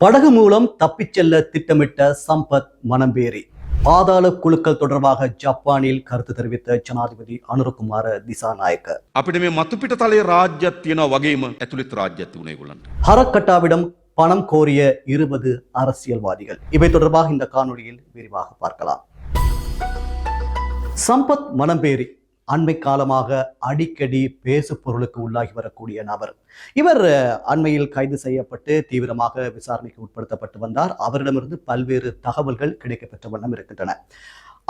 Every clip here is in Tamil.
படகு மூலம் தப்பிச் செல்ல திட்டமிட்ட சம்பத் மனம்பேரி பாதாள குழுக்கள் தொடர்பாக ஜப்பானில் கருத்து தெரிவித்த ஜனாதிபதி அனுரகுமார திசாநாயக்க අපිට මේ මතුපිට තලයේ රාජ්‍යත් තියෙනවා වගේම ඇතුළෙත් රාජ්‍යත් තිබුණා ඒගොල්ලන්ට. ஹரக்கட்டாவிடம் பணம் கோரிய இருபது அரசியல்வாதிகள் இவை தொடர்பாக இந்த காணொளியில் விரிவாக பார்க்கலாம் சம்பத் மனம்பேரி அண்மை காலமாக அடிக்கடி பேசு பொருளுக்கு உள்ளாகி வரக்கூடிய நபர். இவர் அண்மையில் கைது செய்யப்பட்டு தீவிரமாக விசாரணைக்கு உட்படுத்தப்பட்டு வந்தார். அவரிடமிருந்து பல்வேறு தகவல்கள் கிடைக்கப்பெற்ற வண்ணம் இருக்கின்றன.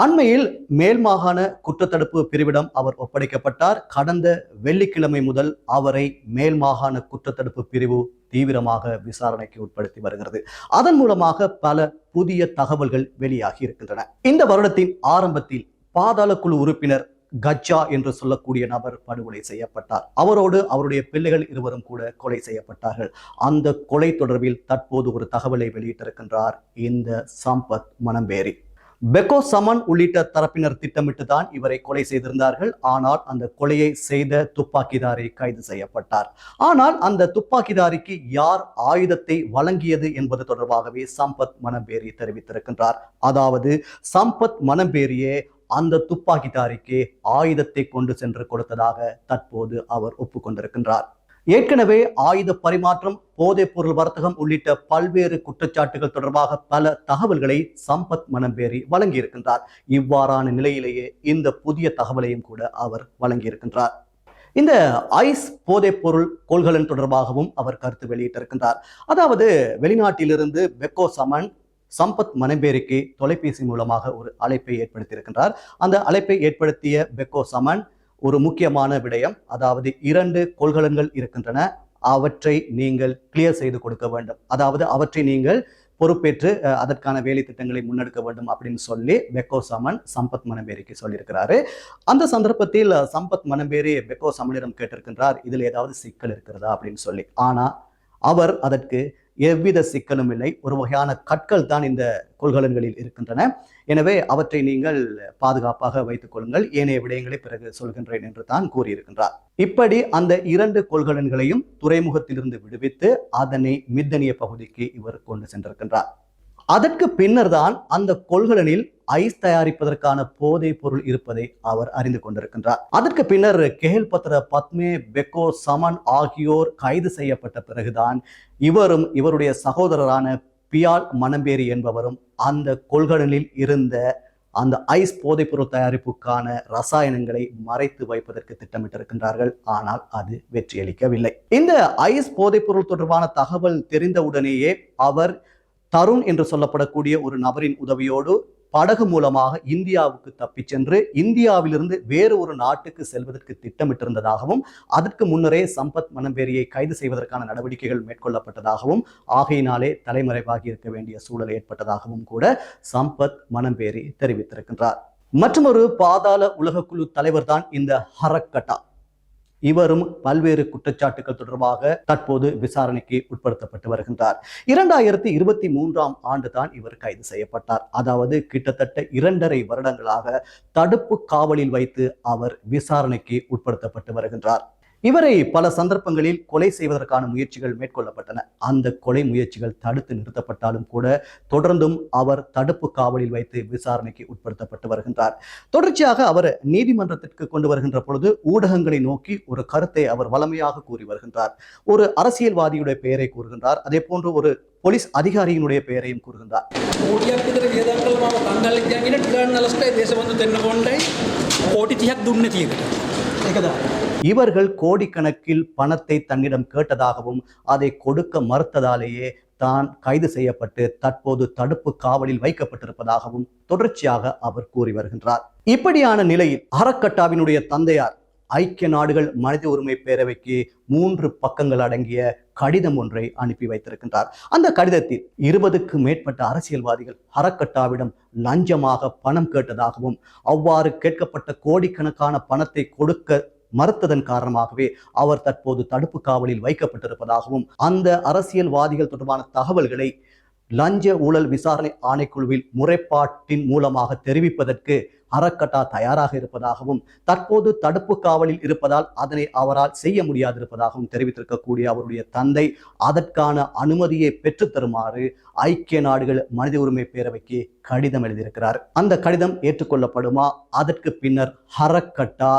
அண்மையில் மேல் மாகாண குற்றத்தடுப்பு பிரிவிடம் அவர் ஒப்படைக்கப்பட்டார். கடந்த வெள்ளிக்கிழமை முதல் அவரை மேல் மாகாண குற்றத்தடுப்பு பிரிவு தீவிரமாக விசாரணைக்கு உட்படுத்தி வருகிறது. அதன் மூலமாக பல புதிய தகவல்கள் வெளியாகி இருக்கின்றன. இந்த வருடத்தின் ஆரம்பத்தில் பாதாள குழு உறுப்பினர் கஜ்ஜா என்று சொல்லக்கூடிய நபர் படுகொலை செய்யப்பட்டார். அவரோடு அவருடைய பிள்ளைகள் இருவரும் கூட கொலை செய்யப்பட்டார்கள். அந்த கொலை தொடர்பில் தற்போது ஒரு தகவலை வெளியிட்டிருக்கின்றார் இந்த சம்பத் மனம்பேரி பெக்கோ சமன் உள்ளிட்ட தரப்பினர் திட்டமிட்டு தான் இவரை கொலை செய்திருந்தார்கள். ஆனால் அந்த கொலையை செய்த துப்பாக்கிதாரி கைது செய்யப்பட்டார். ஆனால் அந்த துப்பாக்கிதாரிக்கு யார் ஆயுதத்தை வழங்கியது என்பது தொடர்பாகவே சம்பத் மனம்பேரி தெரிவித்திருக்கின்றார். அதாவது சம்பத் மனம்பேரியே அந்த துப்பாக்கிதாரிக்கு ஆயுதத்தை கொண்டு சென்று கொடுத்ததாக தற்போது அவர் ஒப்புக்கொண்டிருக்கின்றார். ஏற்கனவே ஆயுத பரிமாற்றம் போதைப் பொருள் வர்த்தகம் உள்ளிட்ட பல்வேறு குற்றச்சாட்டுகள் தொடர்பாக பல தகவல்களை சம்பத் மனம்பேரி வழங்கியிருக்கின்றார். இவ்வாறான நிலையிலேயே இந்த புதிய தகவலையும் கூட அவர் வழங்கியிருக்கின்றார். இந்த ஐஸ் போதைப் பொருள் கொள்கலன் தொடர்பாகவும் அவர் கருத்து வெளியிட்டிருக்கின்றார். அதாவது வெளிநாட்டிலிருந்து பெக்கோ சமன் சம்பத் மனம்பேரிக்கு தொலைபேசி மூலமாக ஒரு அழைப்பை ஏற்படுத்தியிருக்கின்றார். அந்த அழைப்பை ஏற்படுத்திய பெக்கோ சமன் ஒரு முக்கியமான விடயம். அதாவது இரண்டு கொள்கலன்கள் இருக்கின்றன. அவற்றை நீங்கள் கிளியர் செய்து கொடுக்க வேண்டும். அதாவது அவற்றை நீங்கள் பொறுப்பேற்று அதற்கான வேலை திட்டங்களை முன்னெடுக்க வேண்டும் அப்படின்னு சொல்லி பெக்கோ சமன் சம்பத் மனம்பேரிக்கு சொல்லியிருக்கிறாரு. அந்த சந்தர்ப்பத்தில் சம்பத் மனம்பேரி பெக்கோ சமனிடம் கேட்டிருக்கின்றார் இதில் ஏதாவது சிக்கல் இருக்கிறதா? அப்படின்னு சொல்லி. ஆனால் அவர் அதற்கு எவ்வித சிக்கலும் இல்லை. ஒரு வகையான கற்கள் தான் இந்த கொள்கலன்களில் இருக்கின்றன. எனவே அவற்றை நீங்கள் பாதுகாப்பாக வைத்துக் கொள்ளுங்கள். ஏனைய விடயங்களை பிறகு சொல்கின்றேன் என்று தான் கூறியிருக்கின்றார். இப்படி அந்த இரண்டு கொள்கலன்களையும் துறைமுகத்திலிருந்து விடுவித்து அதனை மித்தனிய பகுதிக்கு இவர் கொண்டு சென்றிருக்கின்றார். அதற்கு பின்னர் தான் அந்த கொள்கலனில் ஐஸ் தயாரிப்பதற்கான போதைப் பொருள் இருப்பதை அவர் அறிந்து கொண்டிருக்கின்றார். அதற்கு பின்னர் கெஹல் பத்ர பத்மே பெக்கோ சமன் ஆகியோர் கைது செய்யப்பட்ட பிறகுதான் இவரும் இவருடைய சகோதரரான பியால் மணம்பேரி என்பவரும் அந்த கொள்கலனில் இருந்த அந்த ஐஸ் போதைப்பொருள் தயாரிப்புக்கான ரசாயனங்களை மறைத்து வைப்பதற்கு திட்டமிட்டிருக்கின்றார்கள். ஆனால் அது வெற்றியளிக்கவில்லை. இந்த ஐஸ் போதைப்பொருள் தொடர்பான தகவல் தெரிந்தவுடனேயே அவர் தருண் என்று சொல்லப்படக்கூடிய ஒரு நபரின் உதவியோடு படகு மூலமாக இந்தியாவுக்கு தப்பிச் சென்று இந்தியாவிலிருந்து வேறு ஒரு நாட்டுக்கு செல்வதற்கு திட்டமிட்டிருந்ததாகவும் அதற்கு முன்னரே சம்பத் மனம்பேரியை கைது செய்வதற்கான நடவடிக்கைகள் மேற்கொள்ளப்பட்டதாகவும் ஆகையினாலே தலைமறைவாகி இருக்க வேண்டிய சூழல் ஏற்பட்டதாகவும் கூட சம்பத் மனம்பேரி தெரிவித்திருக்கின்றார். மற்றொரு பாதாள உலகக்குழு தலைவர் தான் இந்த ஹரக்கட்டா. இவரும் பல்வேறு குற்றச்சாட்டுகள் தொடர்பாக தற்போது விசாரணைக்கு உட்படுத்தப்பட்டு வருகின்றார். இரண்டாயிரத்தி இருபத்தி மூன்றாம் ஆண்டு தான் இவர் கைது செய்யப்பட்டார். அதாவது கிட்டத்தட்ட இரண்டரை வருடங்களாக தடுப்பு காவலில் வைத்து அவர் விசாரணைக்கு உட்படுத்தப்பட்டு வருகின்றார். இவரை பல சந்தர்ப்பங்களில் கொலை செய்வதற்கான முயற்சிகள் மேற்கொள்ளப்பட்டன அந்த கொலை முயற்சிகள் தடுத்து நிறுத்தப்பட்டாலும் கூட தொடர்ந்தும் அவர் தடுப்பு காவலில் வைத்து விசாரணைக்கு உட்படுத்தப்பட்டு வருகின்றார் தொடர்ச்சியாக அவர் நீதிமன்றத்திற்கு கொண்டு வருகின்ற பொழுது ஊடகங்களை நோக்கி ஒரு கருத்தை அவர் வளமையாக கூறி வருகின்றார் ஒரு அரசியல்வாதியுடைய பெயரை கூறுகின்றார் அதே போன்று ஒரு போலீஸ் அதிகாரியினுடைய பெயரையும் கூறுகின்றார் කෝටියක් විතර இவர்கள் கோடிக்கணக்கில் பணத்தை தன்னிடம் கேட்டதாகவும் அதை கொடுக்க மறுத்ததாலேயே தான் கைது செய்யப்பட்டு தற்போது தடுப்பு காவலில் வைக்கப்பட்டிருப்பதாகவும் தொடர்ச்சியாக அவர் கூறி வருகின்றார். இப்படியான நிலையில் அறக்கட்டாவினுடைய தந்தையார் ஐக்கிய நாடுகள் மனித உரிமை பேரவைக்கு மூன்று பக்கங்கள் அடங்கிய கடிதம் ஒன்றை அனுப்பி வைத்திருக்கின்றார். அந்த கடிதத்தில் இருபதுக்கு மேற்பட்ட அரசியல்வாதிகள் அறக்கட்டாவிடம் லஞ்சமாக பணம் கேட்டதாகவும் அவ்வாறு கேட்கப்பட்ட கோடிக்கணக்கான பணத்தை கொடுக்க மறுத்ததன் காரணமாகவே அவர் தற்போது தடுப்பு காவலில் வைக்கப்பட்டிருப்பதாகவும் அந்த அரசியல்வாதிகள் தொடர்பான தகவல்களை லஞ்ச ஊழல் விசாரணை ஆணைக்குழுவில் முறைப்பாட்டின் மூலமாக தெரிவிப்பதற்கு அறக்கட்டா தயாராக இருப்பதாகவும் தற்போது தடுப்பு காவலில் இருப்பதால் அதனை அவரால் செய்ய முடியாதிருப்பதாகவும் தெரிவித்திருக்கக்கூடிய அவருடைய தந்தை அதற்கான அனுமதியை பெற்றுத்தருமாறு ஐக்கிய நாடுகள் மனித உரிமை பேரவைக்கு கடிதம் எழுதியிருக்கிறார். அந்த கடிதம் ஏற்றுக்கொள்ளப்படுமா? அதற்கு பின்னர் ஹரக்கட்டா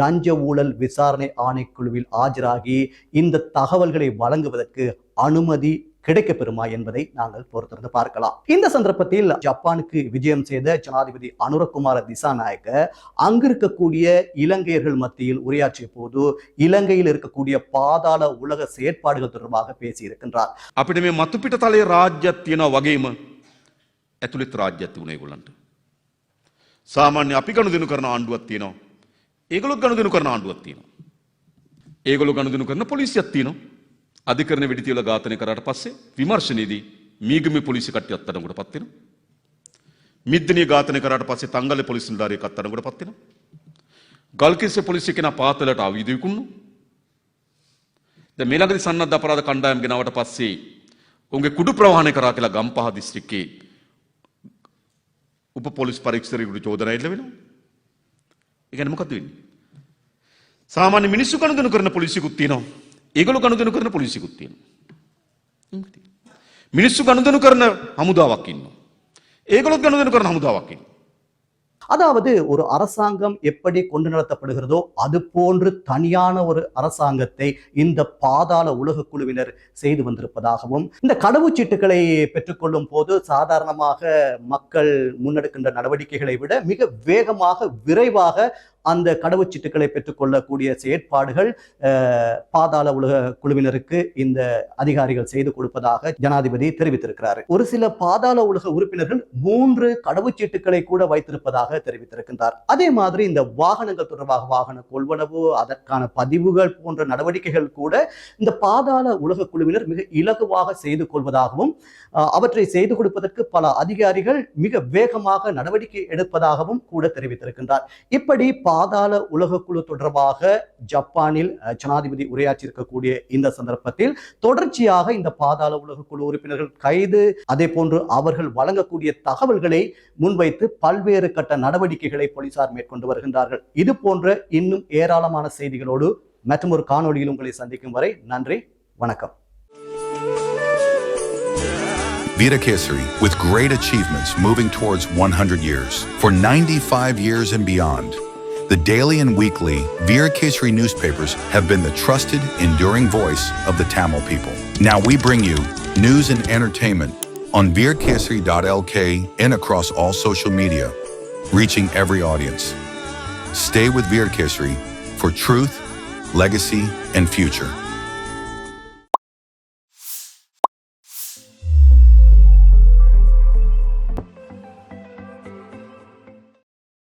லஞ்ச ஊழல் விசாரணை ஆணைக்குழுவில் ஆஜராகி இந்த தகவல்களை வழங்குவதற்கு அனுமதி கிடைக்கப்பெறுமா என்பதை நாங்கள் பொறுத்திருந்து பார்க்கலாம் இந்த சந்தர்ப்பத்தில் ஜப்பானுக்கு விஜயம் செய்த ஜனாதிபதி அனுரகுமார திசாநாயக்க அங்கு இருக்கக்கூடிய இலங்கையர்கள் மத்தியில் உரையாற்றிய போது இலங்கையில் இருக்கக்கூடிய பாதாள உலக செயற்பாடுகள் தொடர்பாக பேசியிருக்கின்றார் අපිට මේ මතුපිට තලේ රාජ්‍යත් තියෙනවා වගේම ඇතුළෙත් රාජ්‍යත් වුණ ඒගොල්ලන්ට. සාමාන්‍ය අපි ගණුදනු කරන ආණ්ඩුවත් තියෙනවා. ඒගොලොත් ගණුදනු කරන ආණ්ඩුවත් තියෙනවා. ඒගොලො ගණුදනු කරන පොලිසියත් තියෙනවා. අධිකරණ වෙඩිතිවල ඝාතනය කරාට පස්සේ විමර්ශනයේදී මීගමේ පොලිසි කට්ටිය අත්අඩංගුවට පත් වෙනවා. මිද්දනිය ඝාතනය කරාට පස්සේ තංගල්ලේ පොලිස් නිලධාරියෙක් අත්අඩංගුවට පත් වෙනවා. ගල්කිස්සේ පොලිසිය කෙනා පාතලට ආයුධ විකුණනවා. දැන් මේ ළඟදී සන්නද්ධ අපරාධ කණ්ඩායම් ගෙනාවට පස්සේ උන්ගේ කුඩු ප්‍රවාහනය කරා කියලා ගම්පහ දිස්ත්‍රික්කයේ උප පොලිස් පරීක්ෂකයෙකුට චෝදනා එල්ල වෙනවා. ඒ කියන්නේ මොකද්ද වෙන්නේ? සාමාන්‍ය මිනිස්සු ගනුදෙනු කරන පොලිසියකුත් තියෙනවා. ඒගොල්ලෝ ගනුදෙනු කරන පොලිසියකුත් තියෙනවා. මිනිස්සු ගනුදෙනු කරන හමුදාවක් ඉන්නවා. ඒගොල්ලොත් ගනුදෙනු කරන හමුදාවක් ඉන්නවා. அதாவது ஒரு அரசாங்கம் எப்படி கொண்டு நடத்தப்படுகிறதோ அது போன்று தனியான ஒரு அரசாங்கத்தை இந்த பாதாள உலக குழுவினர் செய்து வந்திருப்பதாகவும் இந்த கடவுச்சீட்டுகளை பெற்றுக்கொள்ளும் போது சாதாரணமாக மக்கள் முன்னெடுக்கின்ற நடவடிக்கைகளை விட மிக வேகமாக விரைவாக அந்த கடவுச்சீட்டுகளை பெற்றுக்கொள்ளக்கூடிய செயற்பாடுகள் பாதாள உலக குழுவினருக்கு இந்த அதிகாரிகள் செய்து கொடுப்பதாக ஜனாதிபதி தெரிவித்திருக்கிறார். ஒரு சில பாதாள உலக உறுப்பினர்கள் மூன்று கடவுச்சீட்டுகளை கூட வைத்திருப்பதாக தெரிவித்திருக்கின்றார். அதே மாதிரி இந்த வாகனங்கள் தொடர்பாக வாகன கொள்வனவு அதற்கான பதிவுகள் போன்ற நடவடிக்கைகள் கூட இந்த பாதாள உலக குழுவினர் மிக இலகுவாக செய்து கொள்வதாகவும் அவற்றை செய்து கொடுப்பதற்கு பல அதிகாரிகள் மிக வேகமாக நடவடிக்கை எடுப்பதாகவும் கூட தெரிவித்திருக்கின்றார். இப்படி பாதாள உலக குழு தொடர்பாக ஜப்பானில் ஜனாதிபதி உரையாற்றியிருக்கக்கூடிய இந்த சந்தர்ப்பத்தில் தொடர்ச்சியாக இந்த பாதாள உலக குழு உறுப்பினர்கள் கைது அதே போன்று அவர்கள் வழங்கக்கூடிய தகவல்களை முன்வைத்து பல்வேறு கட்ட நடவடிக்கைகளை போலீசார் மேற்கொண்டு வருகின்றார்கள் இது போன்ற இன்னும் ஏராளமான செய்திகளோடு மற்றும் ஒரு காணொலியில் உங்களை சந்திக்கும் வரை நன்றி வணக்கம் Vita Kesari, with great achievements moving towards 100 years. For 95 years and beyond, the daily and weekly Veera Kesari newspapers have been the trusted, enduring voice of the Tamil people. Now we bring you news and entertainment on veerkesari.lk and across all social media, reaching every audience. Stay with Veer Kesari for truth, legacy, and future.